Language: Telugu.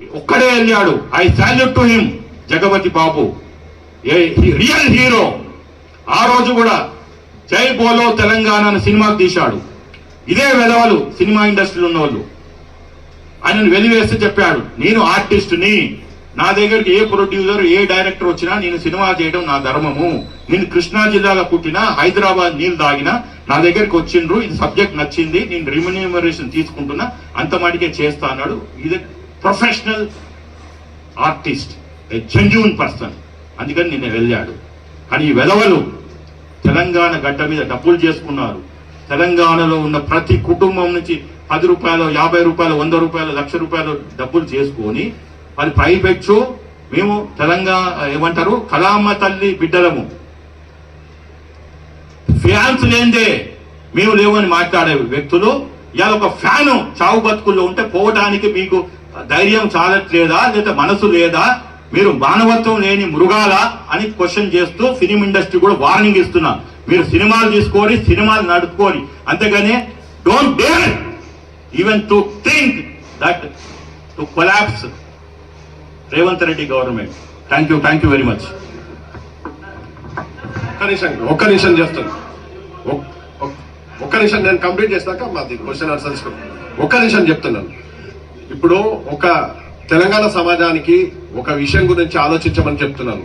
ఒక్కడే వెళ్ళాడు I salute to him Jagapathi Babu. A real hero ఆ రోజు కూడా జై బోలో తెలంగాణ అనే సినిమా తీశాడు. ఇదే వెలవలు సినిమా ఇండస్ట్రీలో ఉన్న వాళ్ళు ఆయనను వెలివేస్తే చెప్పాడు. నేను ఆర్టిస్ట్ని. నా దగ్గరికి ఏ ప్రొడ్యూసర్ ఏ డైరెక్టర్ వచ్చినా నేను సినిమా చేయడం నా ధర్మము. నేను కృష్ణా జిల్లాలో పుట్టిన హైదరాబాద్ నీళ్ళు తాగినా నా దగ్గరికి వచ్చిండ్రు ఇది సబ్జెక్ట్ నచ్చింది నేను రిమ్యూనరేషన్ తీసుకుంటున్నా అంత మటుకే చేస్తా అన్నాడు. ఇది professional artist a genuine person. అందుకని నిన్న వెళ్ళాడు. కానీ ఈ వెలవలు తెలంగాణ గడ్డ మీద డబ్బులు చేసుకున్నారు. తెలంగాణలో ఉన్న ప్రతి కుటుంబం నుంచి పది రూపాయలు యాభై రూపాయలు వంద రూపాయలు లక్ష రూపాయలు డబ్బులు చేసుకొని మరి ప్రైవేట్ మేము తెలంగాణ ఏమంటారు? కలామ్మ తల్లి బిడ్డలము. ఫ్యాన్స్ లేందే మేము లేవని మాట్లాడే వ్యక్తులు. ఇవాళ ఒక ఫ్యాను చావు బతుకుల్లో ఉంటే పోవడానికి మీకు ధైర్యం చాలట్లేదా? లేదా మనసు లేదా? మీరు మానవత్వం లేని మృగాలా అని క్వశ్చన్ చేస్తూ ఫిలిం ఇండస్ట్రీ కూడా వార్నింగ్ ఇస్తున్నా. మీరు సినిమాలు తీసుకొని సినిమాలు నడుపుకొని. అంతేగాని don't dare even to think that to collapse Revanth Reddy government. Thank you thank you very much ఒక్క నిమిషం ఒక్క నిమిషం చేస్తాను. ఒక్క నిమిషం నేను కంప్లీట్ చేసినాక మాది క్వశ్చన్ ఆన్సర్స్ ఒక్క నిమిషం చెప్తున్నాను. ఇప్పుడు ఒక తెలంగాణ సమాజానికి ఒక విషయం గురించి ఆలోచించమని చెప్తున్నాను.